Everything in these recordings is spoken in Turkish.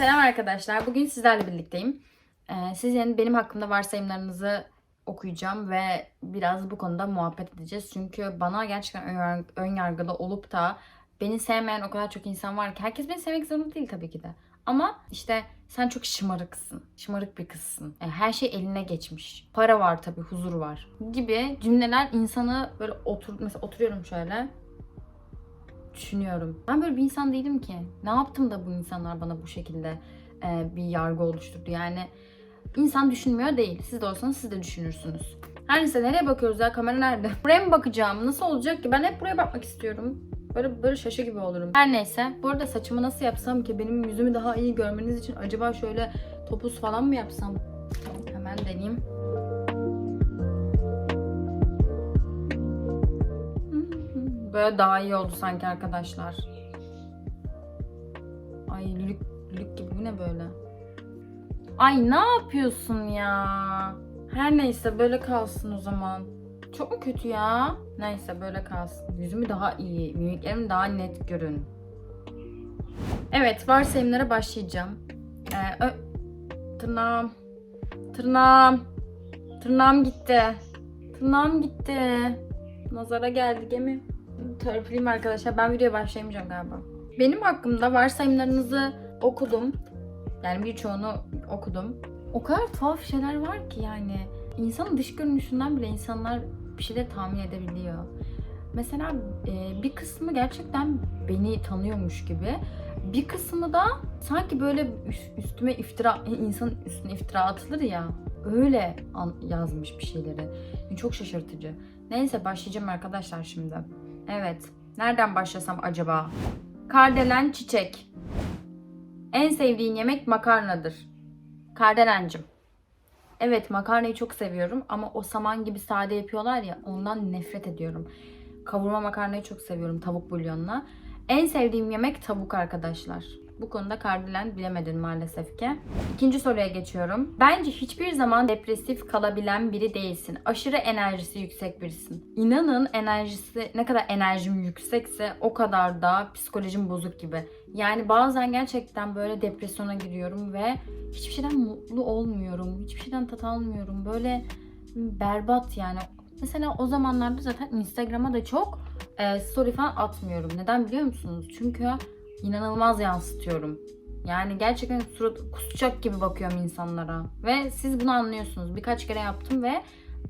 Selam arkadaşlar. Bugün sizlerle birlikteyim. Ee, sizin benim hakkımda varsayımlarınızı okuyacağım ve biraz bu konuda muhabbet edeceğiz. Çünkü bana gerçekten ön, yargılı olup da beni sevmeyen o kadar çok insan var ki. Herkes beni sevmek zorunda değil tabii ki de. Ama işte sen çok şımarıksın. Şımarık bir kızsın. E, her şey eline geçmiş. Para var tabii, huzur var. Gibi cümleler insanı böyle otur mesela oturuyorum şöyle düşünüyorum. Ben böyle bir insan değilim ki. Ne yaptım da bu insanlar bana bu şekilde e, bir yargı oluşturdu. Yani insan düşünmüyor değil. Siz de olsanız siz de düşünürsünüz. Her neyse nereye bakıyoruz ya? Kamera nerede? Buraya mı bakacağım? Nasıl olacak ki? Ben hep buraya bakmak istiyorum. Böyle böyle şaşı gibi olurum. Her neyse. Bu arada saçımı nasıl yapsam ki benim yüzümü daha iyi görmeniz için acaba şöyle topuz falan mı yapsam? Hemen deneyeyim. Böyle daha iyi oldu sanki arkadaşlar. Ay lülük, lülük gibi bu ne böyle? Ay ne yapıyorsun ya? Her neyse böyle kalsın o zaman. Çok mu kötü ya? Neyse böyle kalsın. Yüzümü daha iyi, mimiklerim daha net görün. Evet varsayımlara başlayacağım. Ee, ö- tırnağım. Tırnağım. Tırnağım gitti. Tırnağım gitti. Nazara geldi gemi. Törpüleyim arkadaşlar. Ben videoya başlayamayacağım galiba. Benim hakkımda varsayımlarınızı okudum. Yani birçoğunu okudum. O kadar tuhaf şeyler var ki yani. İnsanın dış görünüşünden bile insanlar bir şeyler tahmin edebiliyor. Mesela e, bir kısmı gerçekten beni tanıyormuş gibi. Bir kısmı da sanki böyle üst- üstüme iftira, insanın üstüne iftira atılır ya. Öyle yazmış bir şeyleri. Çok şaşırtıcı. Neyse başlayacağım arkadaşlar şimdi. Evet. Nereden başlasam acaba? Kardelen çiçek. En sevdiğin yemek makarnadır. Kardelencim. Evet makarnayı çok seviyorum ama o saman gibi sade yapıyorlar ya ondan nefret ediyorum. Kavurma makarnayı çok seviyorum tavuk bulyonla. En sevdiğim yemek tavuk arkadaşlar. Bu konuda kardelen bilemedin maalesef ki. İkinci soruya geçiyorum. Bence hiçbir zaman depresif kalabilen biri değilsin. Aşırı enerjisi yüksek birisin. İnanın enerjisi ne kadar enerjim yüksekse o kadar da psikolojim bozuk gibi. Yani bazen gerçekten böyle depresyona giriyorum ve hiçbir şeyden mutlu olmuyorum. Hiçbir şeyden tat almıyorum. Böyle berbat yani. Mesela o zamanlarda zaten Instagram'a da çok e, story falan atmıyorum. Neden biliyor musunuz? Çünkü inanılmaz yansıtıyorum. Yani gerçekten surat kusacak gibi bakıyorum insanlara. Ve siz bunu anlıyorsunuz. Birkaç kere yaptım ve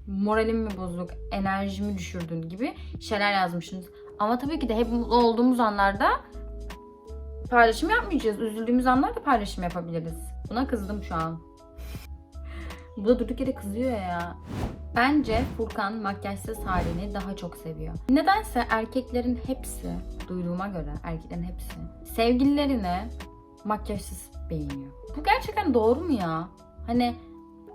moralim mi bozuk, enerjimi düşürdün gibi şeyler yazmışsınız. Ama tabii ki de hep mutlu olduğumuz anlarda paylaşım yapmayacağız. Üzüldüğümüz anlarda paylaşım yapabiliriz. Buna kızdım şu an. Bu da durduk yere kızıyor ya. Bence Furkan makyajsız halini daha çok seviyor. Nedense erkeklerin hepsi, duyduğuma göre erkeklerin hepsi sevgililerini makyajsız beğeniyor. Bu gerçekten doğru mu ya? Hani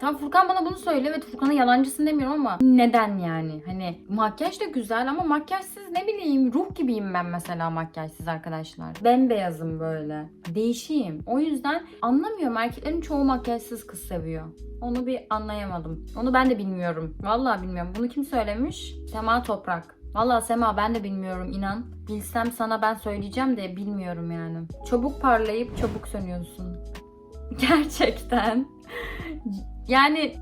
Tam Furkan bana bunu söyle evet Furkan'a yalancısın demiyorum ama neden yani? Hani makyaj da güzel ama makyajsız ne bileyim ruh gibiyim ben mesela makyajsız arkadaşlar. Bembeyazım böyle. Değişiyim. O yüzden anlamıyorum erkeklerin çoğu makyajsız kız seviyor. Onu bir anlayamadım. Onu ben de bilmiyorum. Vallahi bilmiyorum. Bunu kim söylemiş? Sema Toprak. Vallahi Sema ben de bilmiyorum inan. Bilsem sana ben söyleyeceğim de bilmiyorum yani. Çabuk parlayıp çabuk sönüyorsun. Gerçekten. Yani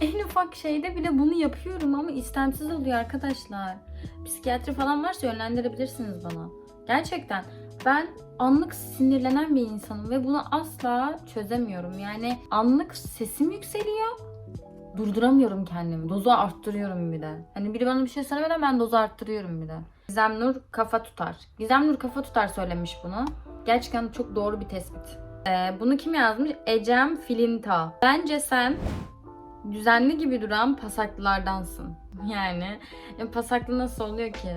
en ufak şeyde bile bunu yapıyorum ama istemsiz oluyor arkadaşlar. Psikiyatri falan varsa yönlendirebilirsiniz bana. Gerçekten ben anlık sinirlenen bir insanım ve bunu asla çözemiyorum. Yani anlık sesim yükseliyor. Durduramıyorum kendimi. Dozu arttırıyorum bir de. Hani biri bana bir şey söylemeden ben dozu arttırıyorum bir de. Gizem Nur kafa tutar. Gizem Nur kafa tutar söylemiş bunu. Gerçekten çok doğru bir tespit. Ee, bunu kim yazmış? Ecem Filinta. Bence sen düzenli gibi duran pasaklılardansın. Yani ya pasaklı nasıl oluyor ki?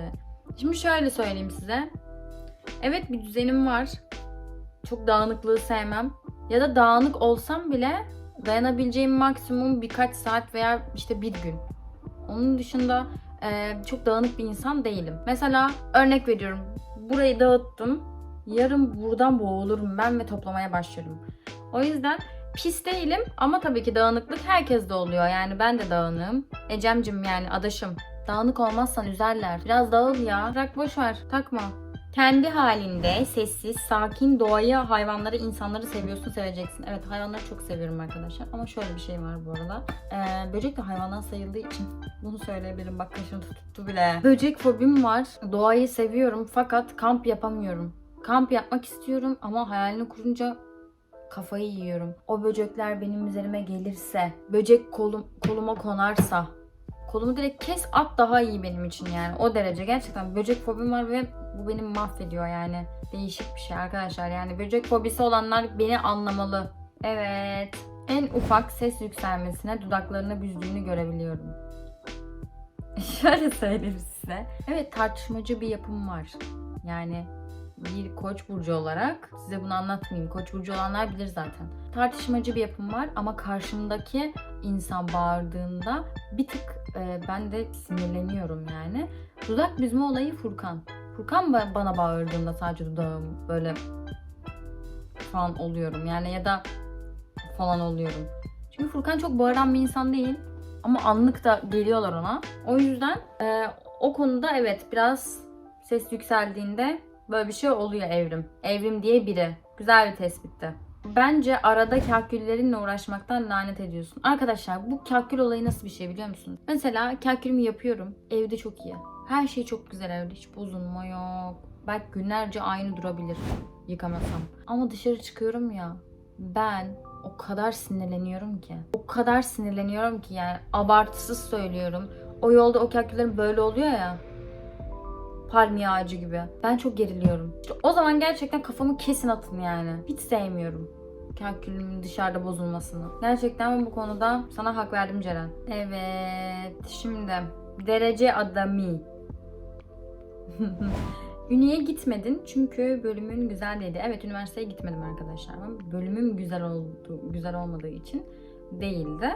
Şimdi şöyle söyleyeyim size. Evet bir düzenim var. Çok dağınıklığı sevmem. Ya da dağınık olsam bile dayanabileceğim maksimum birkaç saat veya işte bir gün. Onun dışında e, çok dağınık bir insan değilim. Mesela örnek veriyorum. Burayı dağıttım yarın buradan boğulurum ben ve toplamaya başlarım. O yüzden pis değilim ama tabii ki dağınıklık herkeste oluyor. Yani ben de dağınığım. Ecemcim yani adaşım. Dağınık olmazsan üzerler. Biraz dağıl ya. Bırak boş ver. Takma. Kendi halinde sessiz, sakin, doğayı, hayvanları, insanları seviyorsun, seveceksin. Evet hayvanları çok seviyorum arkadaşlar. Ama şöyle bir şey var bu arada. Ee, böcek de hayvandan sayıldığı için bunu söyleyebilirim. Bak kaşım tuttu bile. Böcek fobim var. Doğayı seviyorum fakat kamp yapamıyorum. Kamp yapmak istiyorum ama hayalini kurunca kafayı yiyorum. O böcekler benim üzerime gelirse, böcek kolum, koluma konarsa, kolumu direkt kes at daha iyi benim için yani. O derece gerçekten böcek fobim var ve bu beni mahvediyor yani. Değişik bir şey arkadaşlar yani böcek fobisi olanlar beni anlamalı. Evet. En ufak ses yükselmesine dudaklarını büzdüğünü görebiliyorum. Şöyle söyleyeyim size. Evet tartışmacı bir yapım var. Yani bir koç burcu olarak size bunu anlatmayayım. Koç burcu olanlar bilir zaten. Tartışmacı bir yapım var ama karşımdaki insan bağırdığında bir tık e, ben de sinirleniyorum yani. Dudak büzme olayı Furkan. Furkan ba- bana bağırdığında sadece dudağım böyle falan oluyorum yani ya da falan oluyorum. Çünkü Furkan çok bağıran bir insan değil ama anlık da geliyorlar ona. O yüzden e, o konuda evet biraz ses yükseldiğinde böyle bir şey oluyor Evrim. Evrim diye biri. Güzel bir tespitti. Bence arada kahküllerinle uğraşmaktan lanet ediyorsun. Arkadaşlar bu kahkül olayı nasıl bir şey biliyor musunuz? Mesela kahkülümü yapıyorum. Evde çok iyi. Her şey çok güzel evde. Hiç bozulma yok. Belki günlerce aynı durabilir yıkamasam. Ama dışarı çıkıyorum ya. Ben o kadar sinirleniyorum ki. O kadar sinirleniyorum ki yani abartısız söylüyorum. O yolda o kahküllerin böyle oluyor ya palmiye ağacı gibi. Ben çok geriliyorum. İşte o zaman gerçekten kafamı kesin atın yani. Hiç sevmiyorum. Kalkülümün dışarıda bozulmasını. Gerçekten bu konuda sana hak verdim Ceren. Evet. Şimdi derece adami. Üniye gitmedin çünkü bölümün güzel değildi. Evet üniversiteye gitmedim arkadaşlar. Bölümüm güzel oldu, güzel olmadığı için değildi.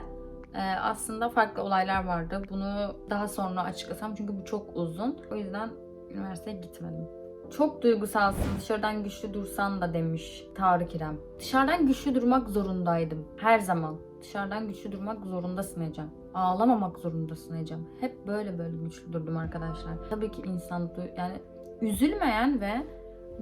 Ee, aslında farklı olaylar vardı. Bunu daha sonra açıklasam çünkü bu çok uzun. O yüzden üniversiteye gitmedim. Çok duygusalsın, dışarıdan güçlü dursan da demiş Tarık İrem. Dışarıdan güçlü durmak zorundaydım. Her zaman. Dışarıdan güçlü durmak zorundasın Ecem. Ağlamamak zorundasın Ecem. Hep böyle böyle güçlü durdum arkadaşlar. Tabii ki insan du- yani üzülmeyen ve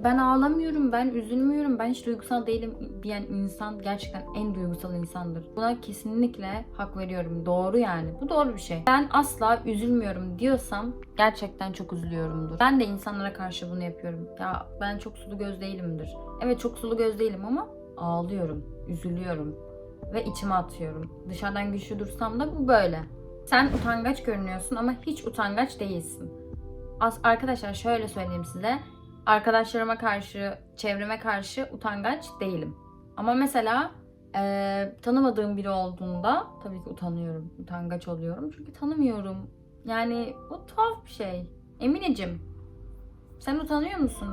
ben ağlamıyorum, ben üzülmüyorum, ben hiç duygusal değilim diyen insan gerçekten en duygusal insandır. Buna kesinlikle hak veriyorum. Doğru yani. Bu doğru bir şey. Ben asla üzülmüyorum diyorsam gerçekten çok üzülüyorumdur. Ben de insanlara karşı bunu yapıyorum. Ya ben çok sulu göz değilimdir. Evet çok sulu göz değilim ama ağlıyorum, üzülüyorum ve içime atıyorum. Dışarıdan güçlü dursam da bu böyle. Sen utangaç görünüyorsun ama hiç utangaç değilsin. As arkadaşlar şöyle söyleyeyim size arkadaşlarıma karşı, çevreme karşı utangaç değilim. Ama mesela eee, tanımadığım biri olduğunda tabii ki utanıyorum, utangaç oluyorum. Çünkü tanımıyorum. Yani bu tuhaf bir şey. Emineciğim, sen utanıyor musun?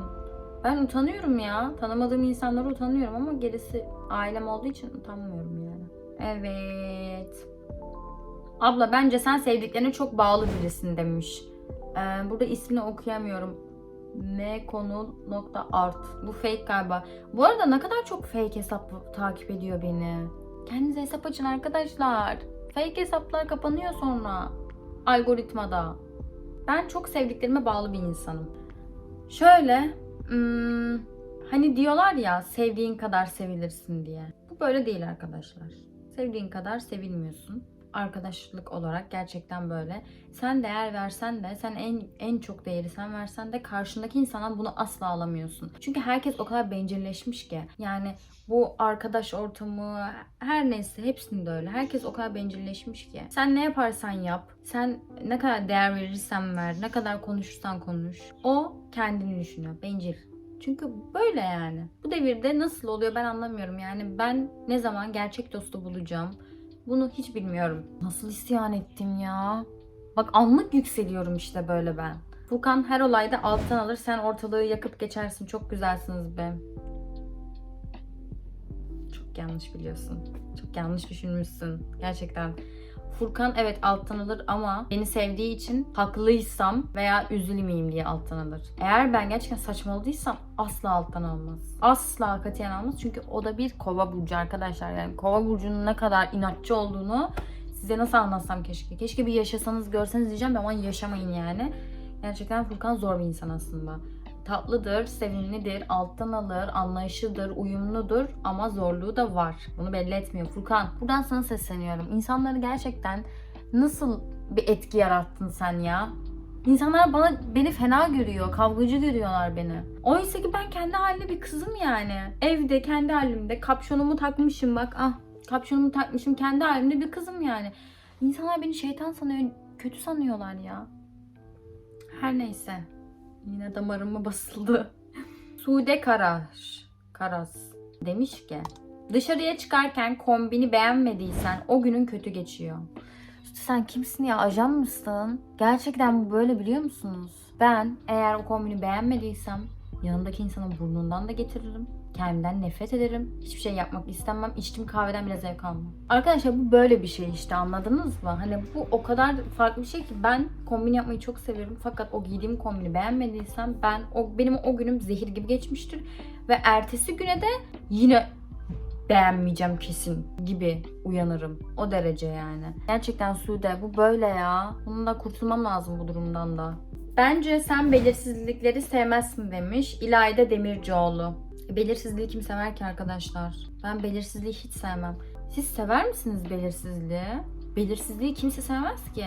Ben utanıyorum ya. Tanımadığım insanlara utanıyorum ama gerisi ailem olduğu için utanmıyorum yani. Evet. Abla bence sen sevdiklerine çok bağlı birisin demiş. Ee, burada ismini okuyamıyorum mkonu.art. Bu fake galiba. Bu arada ne kadar çok fake hesap takip ediyor beni. Kendinize hesap açın arkadaşlar. Fake hesaplar kapanıyor sonra. Algoritmada. Ben çok sevdiklerime bağlı bir insanım. Şöyle, hmm, hani diyorlar ya sevdiğin kadar sevilirsin diye. Bu böyle değil arkadaşlar. Sevdiğin kadar sevilmiyorsun arkadaşlık olarak gerçekten böyle. Sen değer versen de, sen en en çok değeri sen versen de karşındaki insandan bunu asla alamıyorsun. Çünkü herkes o kadar bencilleşmiş ki. Yani bu arkadaş ortamı her neyse hepsinde öyle. Herkes o kadar bencilleşmiş ki. Sen ne yaparsan yap, sen ne kadar değer verirsen ver, ne kadar konuşursan konuş. O kendini düşünüyor. Bencil. Çünkü böyle yani. Bu devirde nasıl oluyor ben anlamıyorum. Yani ben ne zaman gerçek dostu bulacağım? Bunu hiç bilmiyorum. Nasıl isyan ettim ya? Bak anlık yükseliyorum işte böyle ben. Furkan her olayda alttan alır sen ortalığı yakıp geçersin. Çok güzelsiniz be. Çok yanlış biliyorsun. Çok yanlış düşünmüşsün. Gerçekten. Furkan evet alttan alır ama beni sevdiği için haklıysam veya üzülmeyeyim diye alttan alır. Eğer ben gerçekten saçmaladıysam asla alttan almaz. Asla katiyen almaz çünkü o da bir kova burcu arkadaşlar. Yani kova burcunun ne kadar inatçı olduğunu size nasıl anlatsam keşke. Keşke bir yaşasanız görseniz diyeceğim ama yaşamayın yani. Gerçekten Furkan zor bir insan aslında. Tatlıdır, sevimlidir, alttan alır, anlayışlıdır, uyumludur ama zorluğu da var. Bunu belli etmiyor. Furkan, buradan sana sesleniyorum. İnsanları gerçekten nasıl bir etki yarattın sen ya? İnsanlar bana beni fena görüyor, kavgacı görüyorlar beni. Oysa ki ben kendi halimde bir kızım yani. Evde kendi halimde kapşonumu takmışım bak ah kapşonumu takmışım kendi halimde bir kızım yani. İnsanlar beni şeytan sanıyor, kötü sanıyorlar ya. Her neyse. Yine damarıma basıldı. Sude Karaş. Karas. Demiş ki dışarıya çıkarken kombini beğenmediysen o günün kötü geçiyor. Sen kimsin ya? Ajan mısın? Gerçekten bu böyle biliyor musunuz? Ben eğer o kombini beğenmediysem yanındaki insanın burnundan da getiririm. Kendimden nefret ederim. Hiçbir şey yapmak istemem. İçtiğim kahveden bile zevk almam. Arkadaşlar bu böyle bir şey işte anladınız mı? Hani bu o kadar farklı bir şey ki ben kombin yapmayı çok severim. Fakat o giydiğim kombini beğenmediysem ben o benim o günüm zehir gibi geçmiştir. Ve ertesi güne de yine beğenmeyeceğim kesin gibi uyanırım. O derece yani. Gerçekten Sude bu böyle ya. Bununla kurtulmam lazım bu durumdan da. Bence sen belirsizlikleri sevmezsin demiş İlayda Demircioğlu. Belirsizliği kim sever ki arkadaşlar? Ben belirsizliği hiç sevmem. Siz sever misiniz belirsizliği? Belirsizliği kimse sevmez ki.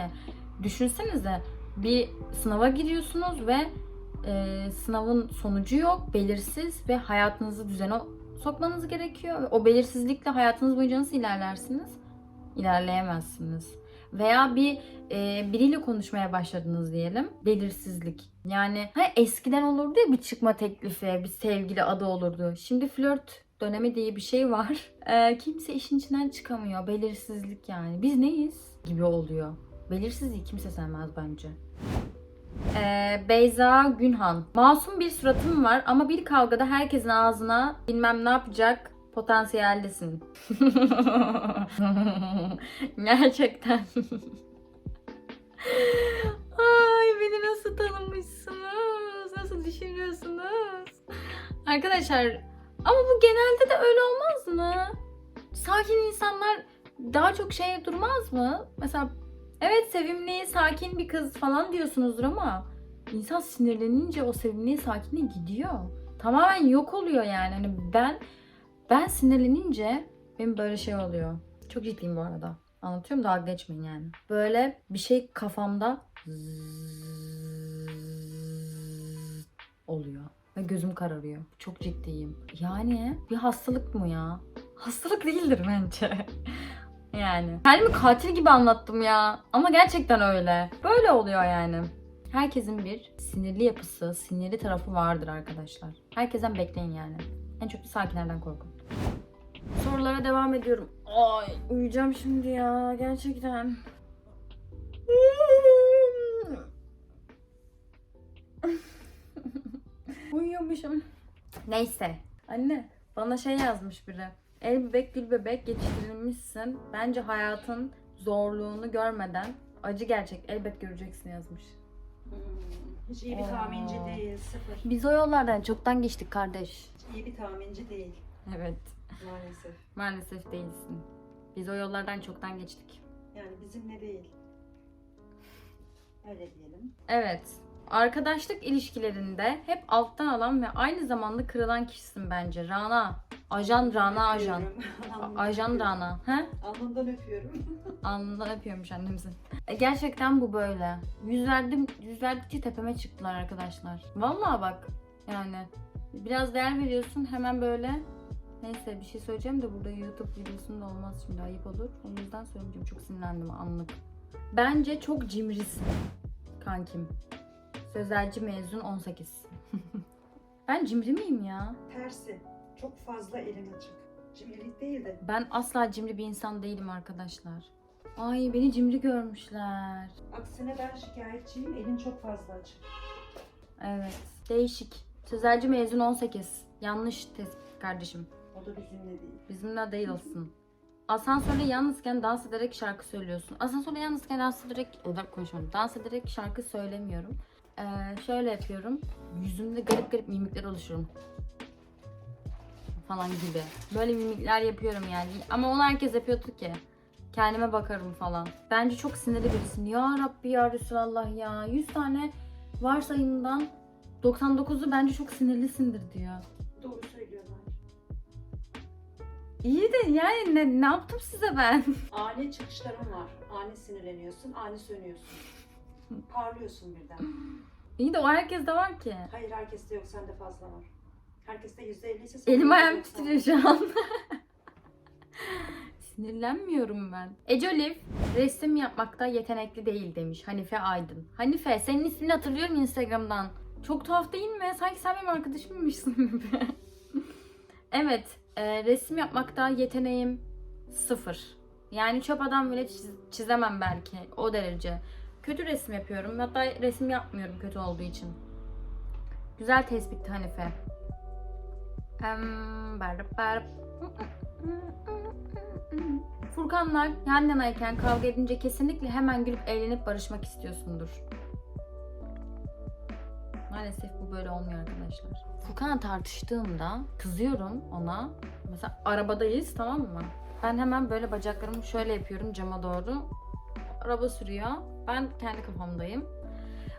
Düşünsenize bir sınava giriyorsunuz ve e, sınavın sonucu yok, belirsiz ve hayatınızı düzene sokmanız gerekiyor. O belirsizlikle hayatınız boyunca nasıl ilerlersiniz? İlerleyemezsiniz. Veya bir e, biriyle konuşmaya başladınız diyelim. Belirsizlik. Yani ha, eskiden olurdu ya bir çıkma teklifi, bir sevgili adı olurdu. Şimdi flört dönemi diye bir şey var. E, kimse işin içinden çıkamıyor. Belirsizlik yani. Biz neyiz? Gibi oluyor. Belirsizliği kimse sevmez bence. Ee, Beyza Günhan. Masum bir suratım var ama bir kavgada herkesin ağzına bilmem ne yapacak potansiyellisin. Gerçekten. Ay beni nasıl tanımışsınız? Nasıl düşünüyorsunuz? Arkadaşlar ama bu genelde de öyle olmaz mı? Sakin insanlar daha çok şey durmaz mı? Mesela Evet sevimli, sakin bir kız falan diyorsunuzdur ama insan sinirlenince o sevimli, sakinliği gidiyor. Tamamen yok oluyor yani. Hani ben ben sinirlenince benim böyle şey oluyor. Çok ciddiyim bu arada. Anlatıyorum dalga geçmeyin yani. Böyle bir şey kafamda oluyor. Ve gözüm kararıyor. Çok ciddiyim. Yani bir hastalık mı ya? Hastalık değildir bence. Yani. Kendimi katil gibi anlattım ya. Ama gerçekten öyle. Böyle oluyor yani. Herkesin bir sinirli yapısı, sinirli tarafı vardır arkadaşlar. Herkesten bekleyin yani. En çok sakinlerden korkun. Sorulara devam ediyorum. Ay uyuyacağım şimdi ya gerçekten. Uyuyormuşum. Neyse. Anne bana şey yazmış biri. El bebek gül bebek yetiştirilmişsin. Bence hayatın zorluğunu görmeden acı gerçek elbet göreceksin yazmış. Hmm, Hiç iyi bir tahminci değil. Sıfır. Biz o yollardan çoktan geçtik kardeş. Hiç iyi bir tahminci değil. Evet. Maalesef. Maalesef değilsin. Biz o yollardan çoktan geçtik. Yani bizimle değil. Öyle diyelim. Evet. Arkadaşlık ilişkilerinde hep alttan alan ve aynı zamanda kırılan kişisin bence. Rana. Ajan Rana ajan. Ajan. Rana. He? Alnından öpüyorum. Alnından öpüyormuş annemizin. E, gerçekten bu böyle. Yüz verdim, yüz verdikçe tepeme çıktılar arkadaşlar. Vallahi bak yani biraz değer veriyorsun hemen böyle Neyse bir şey söyleyeceğim de burada YouTube videosunda olmaz şimdi ayıp olur. O yüzden söyleyeceğim çok sinirlendim anlık. Bence çok cimrisin kankim. Sözelci mezun 18. ben cimri miyim ya? Tersi. Çok fazla elin açık. Cimrilik değil de. Ben asla cimri bir insan değilim arkadaşlar. Ay beni cimri görmüşler. Aksine ben şikayetçiyim. Elin çok fazla açık. Evet. Değişik. Sözelci mezun 18. Yanlış tespit kardeşim. O da bizimle değil. Bizimle değilsin. Asansörde yalnızken dans ederek şarkı söylüyorsun. Asansörde yalnızken dans ederek... Öder konuşmadım. Dans ederek şarkı söylemiyorum. Ee, şöyle yapıyorum. Yüzümde garip garip mimikler oluşurum. Falan gibi. Böyle mimikler yapıyorum yani. Ama onu herkes yapıyordu ki. Kendime bakarım falan. Bence çok sinirli birisin. Ya Rabbi ya Resulallah ya. 100 tane varsayımdan 99'u bence çok sinirlisindir diyor. Doğru. İyi de yani ne, ne yaptım size ben? Ani çıkışların var. Ani sinirleniyorsun, ani sönüyorsun. Parlıyorsun birden. İyi de o herkeste var ki. Hayır herkeste yok, sende fazla var. Herkeste yüzde elli ise Elim ayağım %90. titriyor şu an. Sinirlenmiyorum ben. Ece Olive resim yapmakta yetenekli değil demiş Hanife Aydın. Hanife senin ismini hatırlıyorum Instagram'dan. Çok tuhaf değil mi? Sanki sen benim arkadaşımmışsın gibi. evet e, resim yapmakta yeteneğim sıfır. Yani çöp adam bile çiz- çizemem belki o derece. Kötü resim yapıyorum. Hatta resim yapmıyorum kötü olduğu için. Güzel tespitti Hanife. Furkanlar yan yanayken kavga edince kesinlikle hemen gülüp eğlenip barışmak istiyorsundur. Maalesef bu böyle olmuyor arkadaşlar. Furkan'la tartıştığımda kızıyorum ona. Mesela arabadayız tamam mı? Ben hemen böyle bacaklarımı şöyle yapıyorum cama doğru. Araba sürüyor. Ben kendi kafamdayım.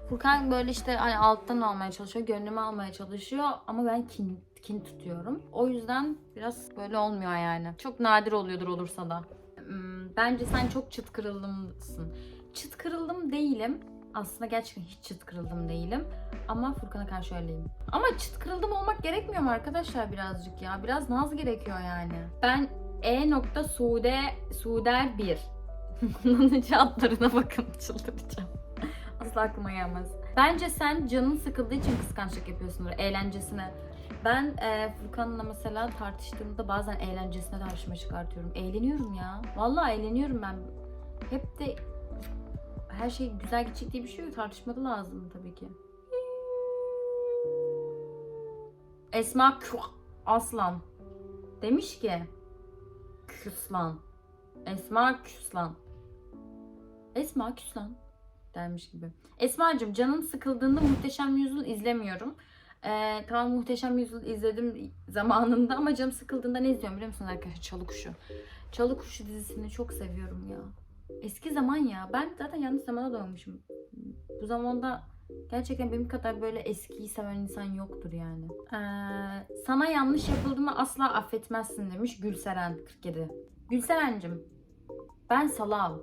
Furkan böyle işte hani alttan almaya çalışıyor, gönlümü almaya çalışıyor ama ben kin, kin tutuyorum. O yüzden biraz böyle olmuyor yani. Çok nadir oluyordur olursa da. Hmm, Bence sen çok çıt kırıldımsın. Çıt kırıldım değilim. Aslında gerçekten hiç çıt kırıldım değilim. Ama Furkan'a karşı öyleyim. Ama çıt kırıldım olmak gerekmiyor mu arkadaşlar birazcık ya? Biraz naz gerekiyor yani. Ben E nokta Sude Suder 1. Kullanıcı adlarına bakın çıldıracağım. Asla aklıma gelmez. Bence sen canın sıkıldığı için kıskançlık yapıyorsundur eğlencesine. Ben e, Furkan'la mesela tartıştığımda bazen eğlencesine tartışma çıkartıyorum. Eğleniyorum ya. Vallahi eğleniyorum ben. Hep de her şey güzel gidecek diye bir şey yok. Tartışmada lazım tabii ki. Esma Aslan demiş ki Küslan. Esma Küslan. Esma Küslan dermiş gibi. Esma'cığım canım sıkıldığında Muhteşem Yüzyıl izlemiyorum. Ee, tamam Muhteşem Yüzyıl izledim zamanında ama canım sıkıldığında ne izliyorum biliyor musunuz arkadaşlar? Çalı Kuşu. Çalı Kuşu dizisini çok seviyorum ya. Eski zaman ya. Ben zaten yanlış zamana doğmuşum. Bu zamanda gerçekten benim kadar böyle eskiyi seven insan yoktur yani. Ee, sana yanlış yapıldığını asla affetmezsin demiş Gülseren 47. Gülseren'cim ben salağım.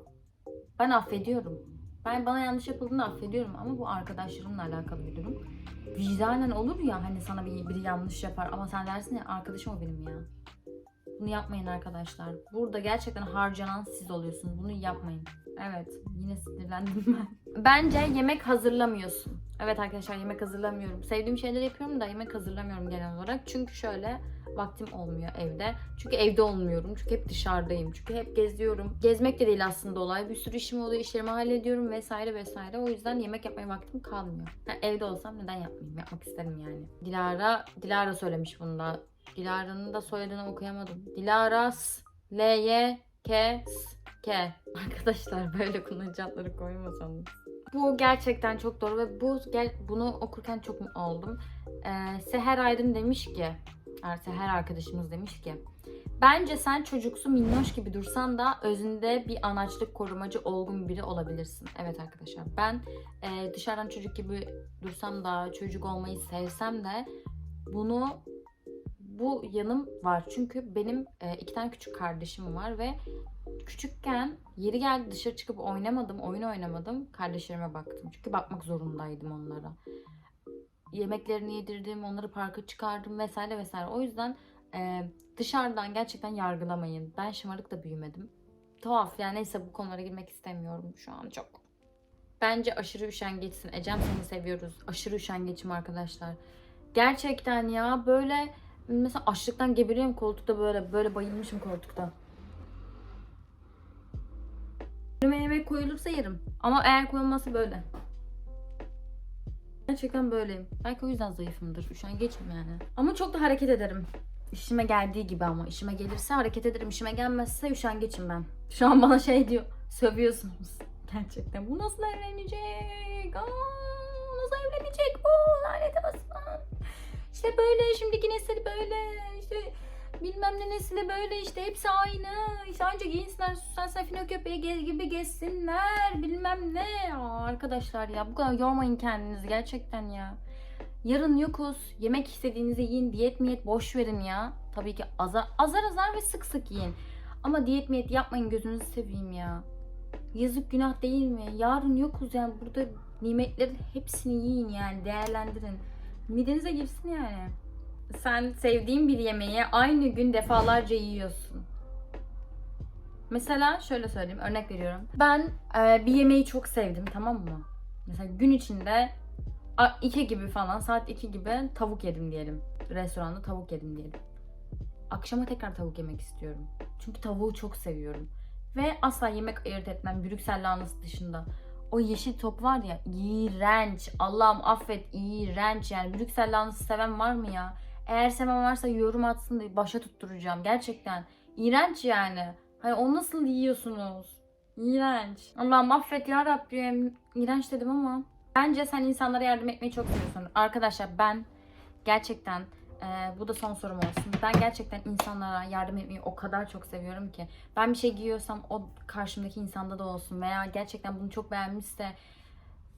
Ben affediyorum. Ben bana yanlış yapıldığını affediyorum ama bu arkadaşlarımla alakalı bir durum. Vicdanen olur ya hani sana bir, biri yanlış yapar ama sen dersin ya arkadaşım o benim ya. Bunu yapmayın arkadaşlar. Burada gerçekten harcanan siz oluyorsunuz. Bunu yapmayın. Evet yine sinirlendim ben. Bence yemek hazırlamıyorsun. Evet arkadaşlar yemek hazırlamıyorum. Sevdiğim şeyleri yapıyorum da yemek hazırlamıyorum genel olarak. Çünkü şöyle vaktim olmuyor evde. Çünkü evde olmuyorum. Çünkü hep dışarıdayım. Çünkü hep geziyorum. Gezmek de değil aslında olay. Bir sürü işim oluyor. işlerimi hallediyorum vesaire vesaire. O yüzden yemek yapmaya vaktim kalmıyor. Ha, evde olsam neden yapmayayım? Yapmak isterim yani. Dilara, Dilara söylemiş bunu da. Dilara'nın da soyadını okuyamadım. Dilara S, L, Y, K, S, K. Arkadaşlar böyle kullanıcı koymasanız. Bu gerçekten çok doğru ve bu gel bunu okurken çok mutlu oldum. Ee, Seher Aydın demiş ki, er- Seher arkadaşımız demiş ki, bence sen çocuksu minnoş gibi dursan da özünde bir anaçlık korumacı olgun biri olabilirsin. Evet arkadaşlar ben e, dışarıdan çocuk gibi dursam da çocuk olmayı sevsem de bunu bu yanım var. Çünkü benim e, iki tane küçük kardeşim var ve küçükken yeri geldi dışarı çıkıp oynamadım, oyun oynamadım. Kardeşlerime baktım. Çünkü bakmak zorundaydım onlara. Yemeklerini yedirdim, onları parka çıkardım vesaire vesaire. O yüzden e, dışarıdan gerçekten yargılamayın. Ben şımarık da büyümedim. Tuhaf yani neyse bu konulara girmek istemiyorum şu an çok. Bence aşırı üşengeçsin. Ecem seni seviyoruz. Aşırı üşengeçim arkadaşlar. Gerçekten ya böyle mesela açlıktan geberiyorum koltukta böyle böyle bayılmışım koltukta. Önüme yemek koyulursa yerim. Ama eğer koyulmazsa böyle. Gerçekten böyleyim. Belki o yüzden zayıfımdır. Üşengeçim yani. Ama çok da hareket ederim. İşime geldiği gibi ama. işime gelirse hareket ederim. İşime gelmezse üşengeçim ben. Şu an bana şey diyor. Sövüyorsunuz. Gerçekten. Bu nasıl evlenecek? Aa, nasıl evlenecek bu? Lanet olsun. İşte böyle şimdiki nesil böyle. işte bilmem ne nesli böyle işte hepsi aynı. İşte anca giyinsinler, süslensinler, fino köpeği gez gibi gezsinler bilmem ne. Aa, arkadaşlar ya bu kadar yormayın kendinizi gerçekten ya. Yarın yokuz. Yemek istediğinizi yiyin. Diyet miyet boş verin ya. Tabii ki azar azar, azar ve sık sık yiyin. Ama diyet miyet yapmayın gözünüzü seveyim ya. Yazık günah değil mi? Yarın yokuz yani burada nimetlerin hepsini yiyin yani değerlendirin. Midenize girsin yani. Sen sevdiğin bir yemeği aynı gün defalarca yiyorsun. Mesela şöyle söyleyeyim örnek veriyorum. Ben e, bir yemeği çok sevdim tamam mı? Mesela gün içinde 2 gibi falan saat 2 gibi tavuk yedim diyelim. Restoranda tavuk yedim diyelim. Akşama tekrar tavuk yemek istiyorum. Çünkü tavuğu çok seviyorum. Ve asla yemek ayırt etmem Brüksel lahanası dışında. O yeşil top var ya iğrenç. Allah'ım affet iğrenç yani. Brüksel lahanası seven var mı ya? Eğer seven varsa yorum atsın da başa tutturacağım. Gerçekten. İğrenç yani. Hani onu nasıl yiyorsunuz? İğrenç. Allah'ım affet ya Rabbim. İğrenç dedim ama. Bence sen insanlara yardım etmeyi çok seviyorsun. Arkadaşlar ben gerçekten e, bu da son sorum olsun. Ben gerçekten insanlara yardım etmeyi o kadar çok seviyorum ki. Ben bir şey giyiyorsam o karşımdaki insanda da olsun veya gerçekten bunu çok beğenmişse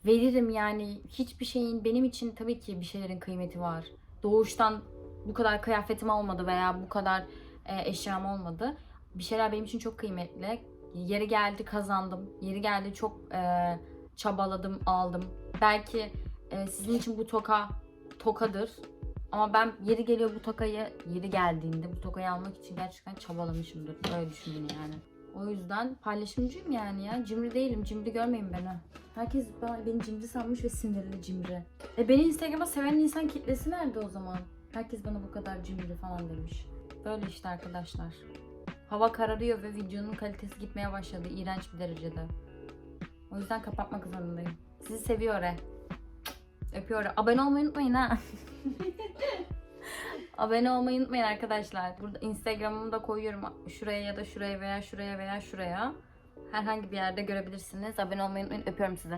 veririm yani. Hiçbir şeyin benim için tabii ki bir şeylerin kıymeti var. Doğuştan bu kadar kıyafetim olmadı veya bu kadar e, eşyam olmadı. Bir şeyler benim için çok kıymetli. Yeri geldi kazandım. Yeri geldi çok e, çabaladım, aldım. Belki e, sizin için bu toka tokadır. Ama ben yeri geliyor bu tokayı, yeri geldiğinde bu tokayı almak için gerçekten çabalamışımdır. Öyle düşünün yani. O yüzden paylaşımcıyım yani ya. Cimri değilim. Cimri görmeyin beni. Herkes beni cimri sanmış ve sinirli cimri. E beni Instagram'a seven insan kitlesi nerede o zaman? Herkes bana bu kadar cimri falan demiş. Böyle işte arkadaşlar. Hava kararıyor ve videonun kalitesi gitmeye başladı. iğrenç bir derecede. O yüzden kapatmak zorundayım. Sizi seviyor e. Öpüyor. Abone olmayı unutmayın ha. Abone olmayı unutmayın arkadaşlar. Burada Instagram'ımı da koyuyorum. Şuraya ya da şuraya veya şuraya veya şuraya. Herhangi bir yerde görebilirsiniz. Abone olmayı unutmayın. Öpüyorum sizi.